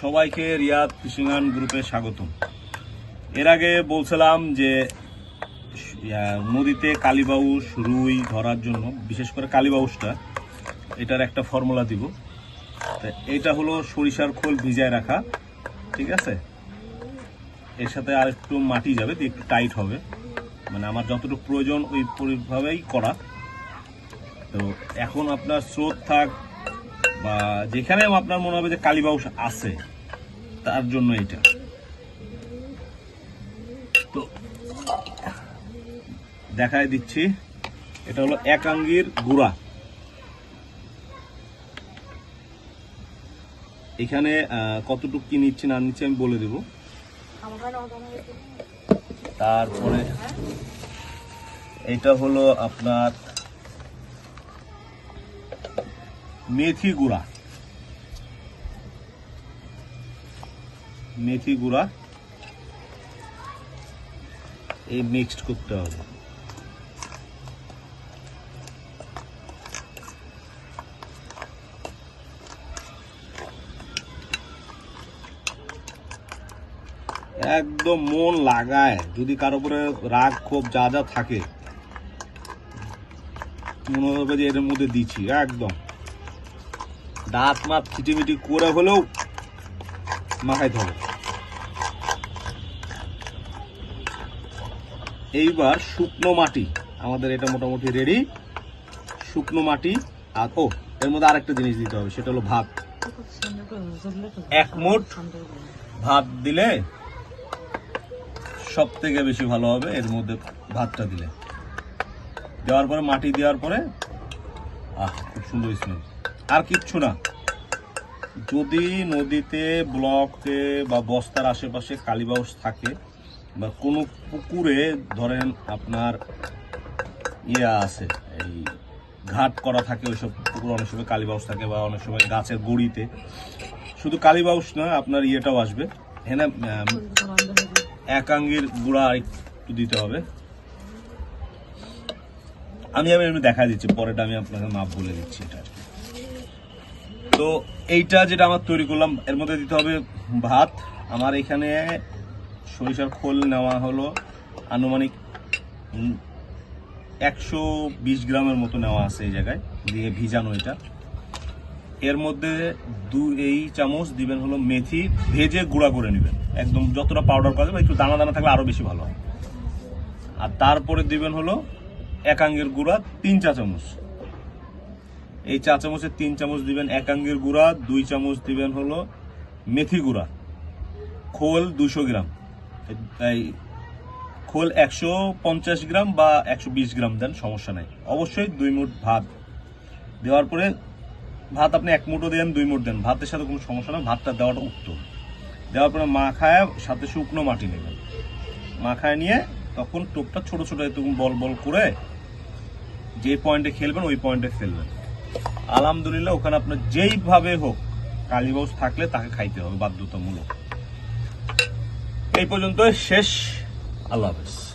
সবাইকে রিয়াদ ফিশিং গ্রুপে স্বাগতম। এর আগে বলছিলাম যে নদীতে কালীবাউস রুই ধরার জন্য, বিশেষ করে কালীবাউসটা এটার একটা ফর্মুলা দিব। এটা হলো সরিষার খোল ভিজায় রাখা, ঠিক আছে? এর সাথে আর একটু মাটি যাবে একটু টাইট হবে। মানে আমার যতটুকু প্রয়োজন ওই পরিভাবেই করা। তো এখন আপনার স্রোত থাক বা যেখানে আপনার মনে হবে যে কালীবাউস আছে, তার জন্য এটা। তো দেখায় দিচ্ছি, এটা হলো একাঙ্গির গুড়া। এখানে কতটুকু কি নিচ্ছে না নিচ্ছে আমি বলে দেব। তারপরে, এটা হলো আপনার মেথি গুঁড়া। মেথি গুঁড়া। এই মিক্সড করতে হবে। একদম মন লাগায়, যদি কারও উপরে রাগ, ক্ষোভ যা যা থাকে। মনে হবে যে এর মধ্যে দিচ্ছি, একদম। দাঁত মাত ছিটিমিটি করে হলেও মাখাইতে হবে এইবার শুকনো মাটি, আমাদের এটা মোটামুটি রেডি শুকনো মাটি, আর ও, এর মধ্যে আরেকটা জিনিস দিতে হবে, সেটা হলো ভাত। এক মুঠ ভাত দিলে সব থেকে বেশি ভালো হবে এর মধ্যে ভাতটা দিলে। দেওয়ার পরে, মাটি দেওয়ার পরে, আহ, খুব সুন্দর স্মেল আর কিচ্ছু না। যদি নদীতে, ব্লকে বা বস্তার আশেপাশে কালীবাউস থাকে বা কোনো পুকুরে ধরেন আপনার ইয়ে আছে, এই ঘাট করা থাকে, ওইসব পুকুর অনেক সময় কালীবাউস থাকে বা অনেক সময় গাছের গুড়িতে। শুধু কালীবাউস না আপনার ইয়েটাও আসবে। হ্যাঁ একাঙ্গের গুঁড়া একটু দিতে হবে। আমি আমি এমনি দেখা দিচ্ছি পরেটা আমি আপনাকে মাপ বলে দিচ্ছি এটা। তো এইটা যেটা আমার তৈরি করলাম, এর মধ্যে দিতে হবে ভাত। আমার এখানে সরিষার খোল নেওয়া হলো। আনুমানিক একশো বিশ গ্রামের মতো নেওয়া আছে এই জায়গায়, দিয়ে ভিজানো এটা। এর মধ্যে দু এই চামচ দিবেন হলো মেথি, ভেজে গুঁড়া করে নেবেন। একদম যতটা পাউডার করা যাবে, একটু দানা দানা থাকলে আরও বেশি ভালো হয়। আর তারপরে দিবেন হলো একাঙ্গের গুঁড়া, তিন চা চামচ। এই চা চামচের তিন চামচ দিবেন একাঙ্গের গুঁড়া, দুই চামচ দিবেন হলো মেথি গুঁড়া। খোল দুশো গ্রাম। এই খোল একশো পঞ্চাশ গ্রাম বা একশো বিশ গ্রাম দেন, সমস্যা নাই। অবশ্যই দুই মুঠ ভাত। দেওয়ার পরে ভাত আপনি এক মুঠো দেন, দুই মুঠ দেন। ভাতের সাথে কোনো সমস্যা না ভাতটা দেওয়াটা উত্তম। দেওয়ার পরে মাখায় সাথে শুকনো মাটি নেবেন। মাখায় নিয়ে তখন টোপটা ছোট ছোট এরকম বল বল করে যে পয়েন্টে খেলবেন, ওই পয়েন্টে ফেলবেন। আলহামদুলিল্লাহ, ওখানে আপনার যেইভাবে হোক কালীবাউস থাকলে তাকে খাইতে হবে বাধ্যতামূলক। এই পর্যন্ত শেষ। আল্লাহ হাফেজ।